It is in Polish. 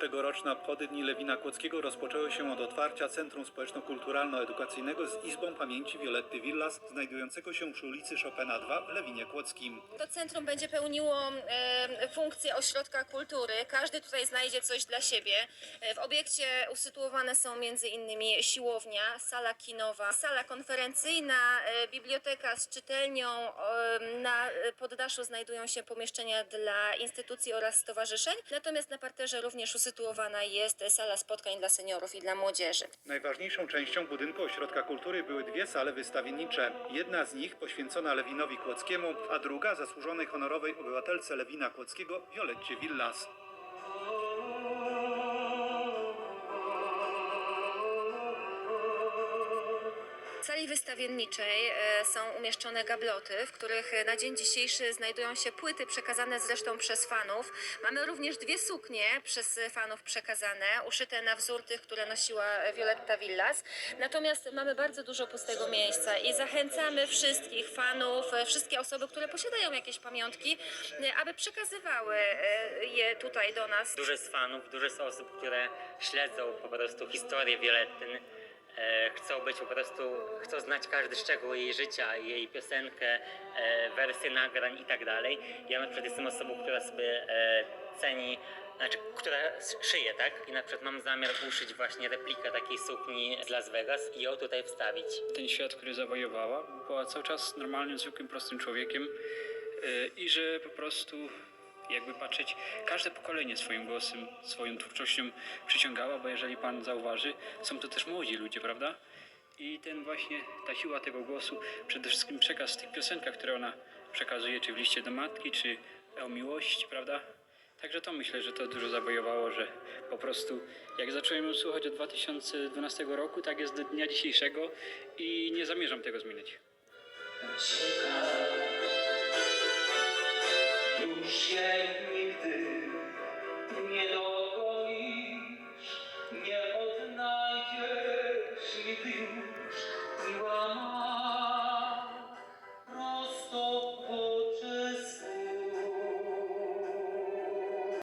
Tegoroczne obchody Dni Lewina Kłodzkiego rozpoczęły się od otwarcia Centrum Społeczno-Kulturalno-Edukacyjnego z Izbą Pamięci Violetty Villas, znajdującego się przy ulicy Chopina 2 w Lewinie Kłodzkim. To centrum będzie pełniło e, funkcję ośrodka kultury. Każdy tutaj znajdzie coś dla siebie. E, w obiekcie usytuowane są innymi siłownia, sala kinowa, sala konferencyjna, e, biblioteka z czytelnią. E, na poddaszu znajdują się pomieszczenia dla instytucji oraz stowarzyszeń. Natomiast na parterze również usytuowana jest sala spotkań dla seniorów i dla młodzieży. Najważniejszą częścią budynku Ośrodka Kultury były dwie sale wystawiennicze. Jedna z nich poświęcona Lewinowi Kłodzkiemu, a druga zasłużonej honorowej obywatelce Lewina Kłodzkiego Violetcie Villas. W sali wystawienniczej e, są umieszczone gabloty, w których e, na dzień dzisiejszy znajdują się płyty przekazane zresztą przez fanów. Mamy również dwie suknie przez fanów przekazane, uszyte na wzór tych, które nosiła Violetta Villas. Natomiast mamy bardzo dużo pustego miejsca i zachęcamy wszystkich fanów, e, wszystkie osoby, które posiadają jakieś pamiątki, aby przekazywały je tutaj do nas. Dużo jest fanów, dużo jest osób, które śledzą po prostu historię Violettyn. E, chcą być po prostu, chcą znać każdy szczegół jej życia, jej piosenkę, e, wersje nagrań i tak dalej. Ja na przykład jestem osobą, która sobie e, ceni, znaczy, która szyje, tak? I na przykład mam zamiar uszyć właśnie replikę takiej sukni z Las Vegas i ją tutaj wstawić. ten świat, który zawojowała, była cały czas normalnym, zwykłym, prostym człowiekiem yy, i że po prostu jakby patrzeć, każde pokolenie swoim głosem, swoją twórczością przyciągała, bo jeżeli pan zauważy, są to też młodzi ludzie, prawda? I ten właśnie, ta siła tego głosu, przede wszystkim przekaz tych piosenkach, które ona przekazuje, czy w liście do matki, czy o miłości, prawda? Także to myślę, że to dużo zawojowało, że po prostu jak zacząłem ją słuchać od 2012 roku, tak jest do dnia dzisiejszego i nie zamierzam tego zmieniać. Już nielo